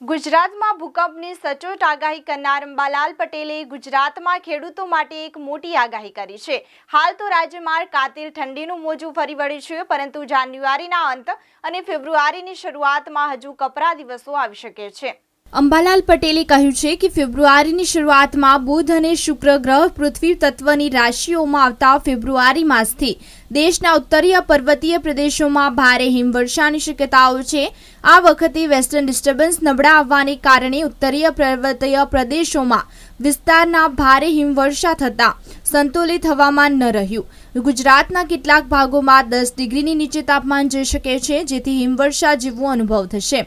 ગુજરાતમાં ભૂકંપની સચોટ આગાહી કરનાર અંબાલાલ પટેલે ગુજરાતમાં ખેડૂતો માટે એક મોટી આગાહી કરી છે. હાલ તો રાજ્યમાં કાતિલ ઠંડીનું મોજું ફરી વળ્યું છે, પરંતુ જાન્યુઆરીના અંત અને ફેબ્રુઆરીની શરૂઆતમાં હજુ કપરા દિવસો આવી શકે છે. અંબાલાલ પટેલે કહ્યું છે કે ફેબ્રુઆરીની શરૂઆતમાં બુધ અને શુક્ર ગ્રહ પૃથ્વી તત્વની રાશિઓમાં આવતા ફેબ્રુઆરી માસથી દેશના ઉત્તરીય પર્વતીય પ્રદેશોમાં ભારે હિમવર્ષાની શક્યતાઓ છે. આ વખતે વેસ્ટર્ન ડિસ્ટર્બન્સ નબળા આવવાને કારણે ઉત્તરીય પર્વતીય પ્રદેશોમાં વિસ્તારના ભારે હિમવર્ષા થતાં સંતુલિત હવામાન ન રહ્યું. ગુજરાતના કેટલાક ભાગોમાં દસ ડિગ્રીની નીચે તાપમાન જઈ શકે છે, જેથી હિમવર્ષા જેવો અનુભવ થશે.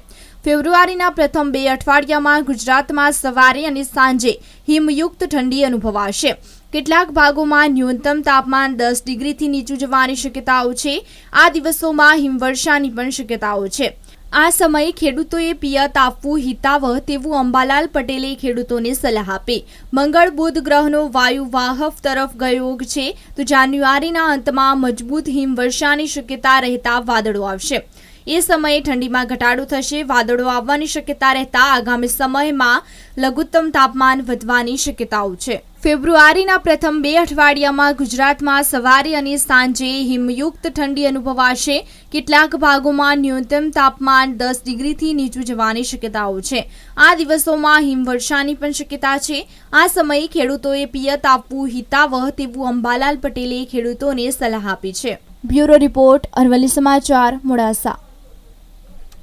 ફેબ્રુઆરીના પ્રથમ બે અઠવાડિયામાં ગુજરાતમાં સવારે અને સાંજે હિમયુક્ત ઠંડી અનુભવાશે. કેટલાક ભાગોમાં ન્યૂનતમ તાપમાન દસ ડિગ્રીથી નીચું જવાની શક્યતાઓ છે. આ દિવસોમાં હિમવર્ષાની પણ શક્યતાઓ છે. આ સમયે ખેડૂતોએ પિયત આપવું હિતાવહ તેવું અંબાલાલ પટેલે ખેડૂતોને સલાહ આપી. મંગળ બુધ ગ્રહનો વાયુ વાહક તરફ ગયો છે. તો જાન્યુઆરીના અંતમાં મજબૂત હિમવર્ષાની શક્યતા રહેતા વાદળો આવશે. એ સમયે ઠંડીમાં ઘટાડો થશે. વાદળો આવવાની શક્યતા રહેતા આગામી સમયમાં લઘુત્તમ તાપમાન વધવાની શક્યતાઓ છે. ફેબ્રુઆરીના પ્રથમ બે અઠવાડિયામાં ગુજરાતમાં સવારે અને સાંજે હિમયુક્ત ઠંડી અનુભવાશે. કેટલાક ભાગોમાં ન્યૂનતમ તાપમાન દસ ડિગ્રીથી નીચું જવાની શક્યતાઓ છે. આ દિવસોમાં હિમવર્ષાની પણ શક્યતા છે. આ સમયે ખેડૂતોએ પિયત આપવું, હિતાવહ તેવું અંબાલાલ પટેલે ખેડૂતોને સલાહ આપી છે. બ્યુરો રિપોર્ટ અરવલ્લી સમાચાર, મોડાસા.